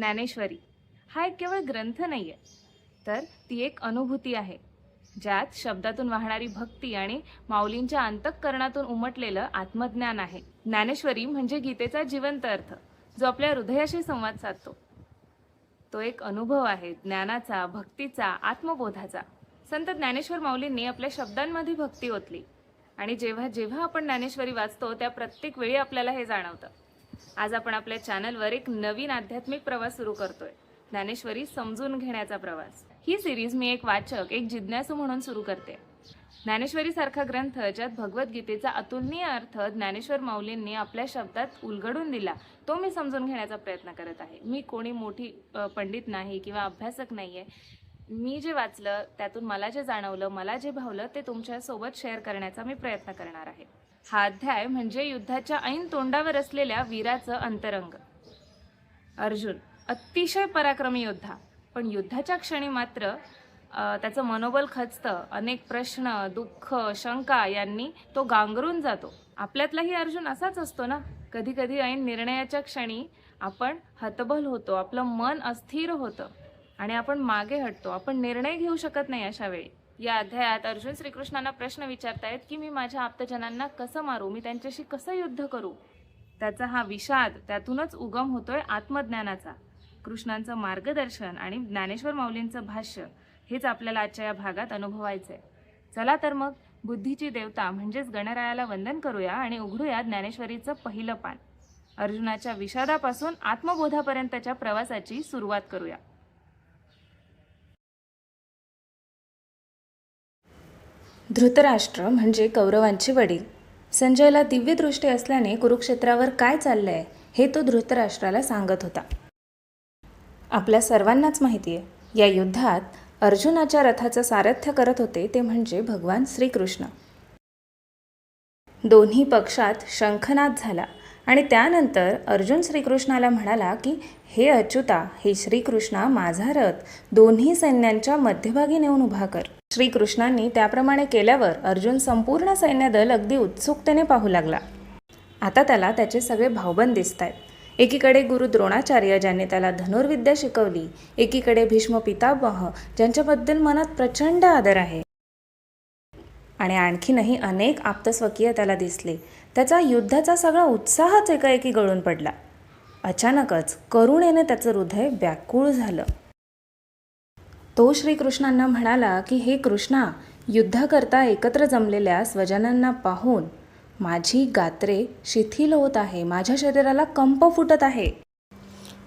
ज्ञानेश्वरी. हा एक केवळ ग्रंथ नाही आहे तर ती एक अनुभूती आहे ज्यात शब्दातून वाहणारी भक्ती आणि माऊलींच्या अंतःकरणातून उमटलेलं आत्मज्ञान आहे. ज्ञानेश्वरी म्हणजे गीतेचा जिवंत अर्थ जो आपल्या हृदयाशी संवाद साधतो. तो एक अनुभव आहे ज्ञानाचा भक्तीचा आत्मबोधाचा. संत ज्ञानेश्वर माऊलींनी आपल्या शब्दांमध्ये भक्ती ओतली. आणि जेव्हा जेव्हा आपण ज्ञानेश्वरी वाचतो त्या प्रत्येक वेळी आपल्याला हे जाणवतं. आज आपण आपल्या चॅनलवर एक नवीन आध्यात्मिक प्रवास सुरू करतोय. ज्ञानेश्वरी समजून घेण्याचा प्रवास. ही सिरीज मी एक वाचक एक जिज्ञासू म्हणून सुरू करते. ज्ञानेश्वरी सारखा ग्रंथ ज्यात भगवद्गीतेचा अतुलनीय अर्थ ज्ञानेश्वर माऊलींनी आपल्या शब्दात उलगडून दिला तो मी समजून घेण्याचा प्रयत्न करत आहे. मी कोणी मोठी पंडित नाही किंवा अभ्यासक नाही आहे मी जे वाचलं त्यातून मला जे जाणवलं मला जे भावलं ते तुमच्यासोबत शेअर करण्याचा मी प्रयत्न करणार आहे. हा अध्याय म्हणजे युद्धाच्या ऐन तोंडावर असलेल्या वीराचं अंतरंग. अर्जुन अतिशय पराक्रमी योद्धा. पण युद्धाच्या क्षणी मात्र त्याचं मनोबल खचतं. अनेक प्रश्न दुःख शंका यांनी तो गांगरून जातो. आपल्यातलाही अर्जुन असाच असतो ना? कधी कधी ऐन निर्णयाच्या क्षणी आपण हतबल होतो आपलं मन अस्थिर होतं आणि आपण मागे हटतो. आपण निर्णय घेऊ शकत नाही अशा वेळी या अध्यायात अर्जुन श्रीकृष्णांना प्रश्न विचारतायत की मी माझ्या आप्तजनांना कसं मारू? मी त्यांच्याशी कसं युद्ध करू? त्याचा हा विषाद त्यातूनच उगम होतोय आत्मज्ञानाचा. कृष्णांचं मार्गदर्शन आणि ज्ञानेश्वर माऊलींचं भाष्य हेच आपल्याला आजच्या या भागात अनुभवायचंय. चला तर मग बुद्धीची देवता म्हणजेच गणरायाला वंदन करूया आणि उघडूया ज्ञानेश्वरीचं पहिलं पान. अर्जुनाच्या विषादापासून आत्मबोधापर्यंतच्या प्रवासाची सुरुवात करूया. धृतराष्ट्र म्हणजे कौरवांचे वडील. संजयला दिव्यदृष्टी असल्याने कुरुक्षेत्रावर काय चाललंय हे तो धृतराष्ट्राला सांगत होता. आपल्या सर्वांनाच माहिती आहे या युद्धात अर्जुनाच्या रथाचं सारथ्य करत होते ते म्हणजे भगवान श्रीकृष्ण. दोन्ही पक्षात शंखनाद झाला आणि त्यानंतर अर्जुन श्रीकृष्णाला म्हणाला की हे अच्युता हे श्रीकृष्णा माझा रथ दोन्ही सैन्यांच्या मध्यभागी नेऊन उभा कर. श्रीकृष्णांनी त्याप्रमाणे केल्यावर अर्जुन संपूर्ण सैन्यदल अगदी उत्सुकतेने पाहू लागला. आता त्याला त्याचे सगळे भावबंद दिसत आहेत एकीकडे गुरु द्रोणाचार्य ज्यांनी त्याला धनुर्विद्या शिकवली एकीकडे भीष्म पितामह ज्यांच्याबद्दल मनात प्रचंड आदर आहे. आणि आणखीनही अनेक आप्तस्वकीय त्याला दिसले. त्याचा युद्धाचा सगळा उत्साहच एकाएकी गळून पडला. अचानकच करुणेने त्याचं हृदय व्याकुळ झालं. तो श्रीकृष्णांना म्हणाला की हे कृष्णा युद्धाकरता एकत्र जमलेल्या स्वजनांना पाहून माझी गात्रे शिथिल होत आहे. माझ्या शरीराला कंप फुटत आहे.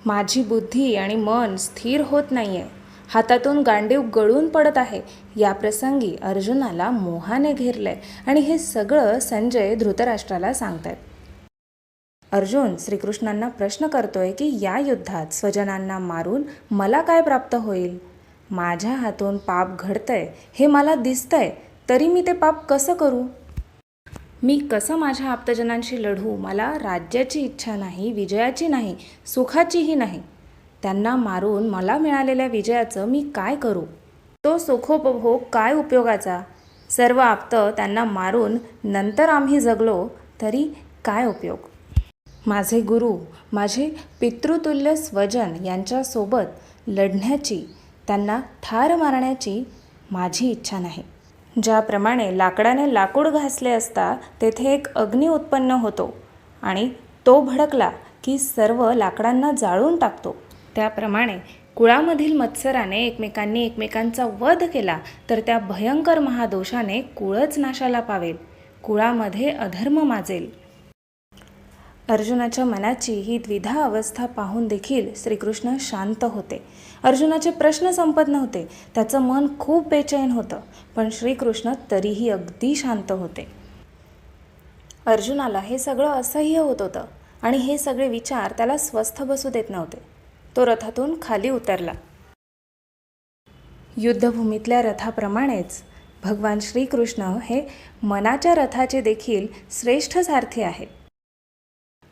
माझी बुद्धी आणि मन स्थिर होत नाही आहे हातातून गांडीव गळून पडत आहे. या प्रसंगी अर्जुनाला मोहाने घेरलंय आणि हे सगळं संजय धृतराष्ट्राला सांगतायत अर्जुन श्रीकृष्णांना प्रश्न करतोय की या युद्धात स्वजनांना मारून मला काय प्राप्त होईल? माझ्या हातून पाप घडतंय हे मला दिसतंय तरी मी ते पाप कसं करू? मी कसं माझ्या आप्तजनांशी लढू? मला राज्याची इच्छा नाही विजयाची नाही सुखाचीही नाही. त्यांना मारून मला मिळालेल्या विजयाचं मी काय करू? तो सुखोपभोग काय उपयोगाचा? सर्व आप्त त्यांना मारून नंतर आम्ही जगलो तरी काय उपयोग? माझे गुरु माझे पितृतुल्य स्वजन यांच्यासोबत लढण्याची त्यांना ठार मारण्याची माझी इच्छा नाही. ज्याप्रमाणे लाकडाने लाकूड घासले असता तेथे एक अग्नी उत्पन्न होतो आणि तो भडकला की सर्व लाकडांना जाळून टाकतो. त्याप्रमाणे कुळामधील मत्सराने एकमेकांनी एकमेकांचा वध केला तर त्या भयंकर महादोषाने कुळच नाशाला पावेल. कुळामध्ये अधर्म माजेल. अर्जुनाच्या मनाची ही द्विधा अवस्था पाहून देखील श्रीकृष्ण शांत होते. अर्जुनाचे प्रश्न संपत नव्हते. त्याचं मन खूप बेचैन होतं पण श्रीकृष्ण तरीही अगदी शांत होते. अर्जुनाला हे सगळं असह्य होत होतं आणि हे सगळे विचार त्याला स्वस्थ बसू देत नव्हते. तो रथातून खाली उतरला. युद्धभूमीतल्या रथाप्रमाणेच भगवान श्रीकृष्ण हे मनाच्या रथाचे देखील श्रेष्ठ सारथी आहेत.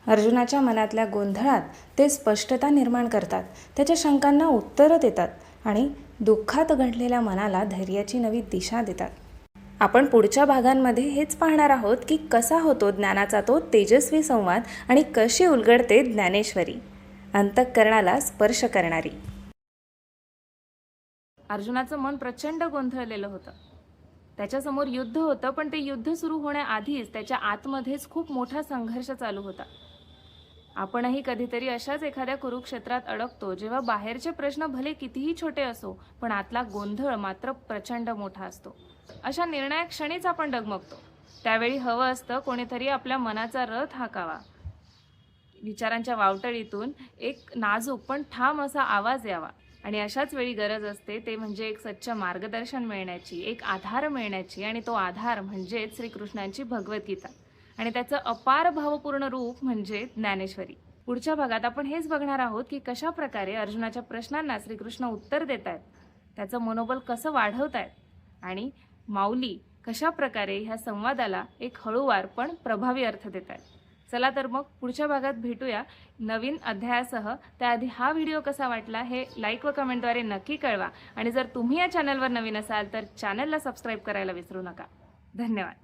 अर्जुनाच्या मनातल्या गोंधळात ते स्पष्टता निर्माण करतात. त्याच्या शंकांना उत्तरं देतात आणि दुःखात घडलेल्या मनाला धैर्याची नवी दिशा देतात. आपण पुढच्या भागांमध्ये हेच पाहणार आहोत की कसा होतो ज्ञानाचा तो तेजस्वी संवाद आणि कशी उलगडते ज्ञानेश्वरी. अंतःकरणाला स्पर्श करणारी. अर्जुनाचं मन प्रचंड गोंधळलेलं होतं. त्याच्यासमोर युद्ध होतं पण ते युद्ध सुरू होण्याआधीच त्याच्या आतमध्येच खूप मोठा संघर्ष चालू होता. आपणही कधीतरी अशाच एखाद्या कुरुक्षेत्रात अडकतो जेव्हा बाहेरचे प्रश्न भले कितीही छोटे असो पण आतला गोंधळ मात्र प्रचंड मोठा असतो. अशा निर्णायक क्षणीच आपण डगमगतो. त्यावेळी हवं असतं कोणीतरी आपल्या मनाचा रथ हाकावा. विचारांच्या वावटळीतून एक नाजूक पण ठाम असा आवाज यावा. आणि अशाच वेळी गरज असते ते म्हणजे एक सच्च मार्गदर्शन मिळण्याची एक आधार मिळण्याची आणि तो आधार म्हणजेच श्रीकृष्णांची भगवद्गीता. आणि त्याचं अपार भावपूर्ण रूप म्हणजे ज्ञानेश्वरी. पुढच्या भागात आपण हेच बघणार आहोत की कशा प्रकारे अर्जुनाच्या प्रश्नांना श्रीकृष्ण उत्तर देत आहेत त्याचं मनोबल कसं वाढवत आहेत आणि माऊली कशा प्रकारे ह्या संवादाला एक हळूवार पण प्रभावी अर्थ देत आहेत चला तर मग पुढच्या भागात भेटूया नवीन अध्यायासह. त्याआधी हा व्हिडिओ कसा वाटला हे लाईक व कमेंटद्वारे नक्की कळवा. आणि जर तुम्ही या चॅनलवर नवीन असाल तर चॅनलला सबस्क्राईब करायला विसरू नका. धन्यवाद.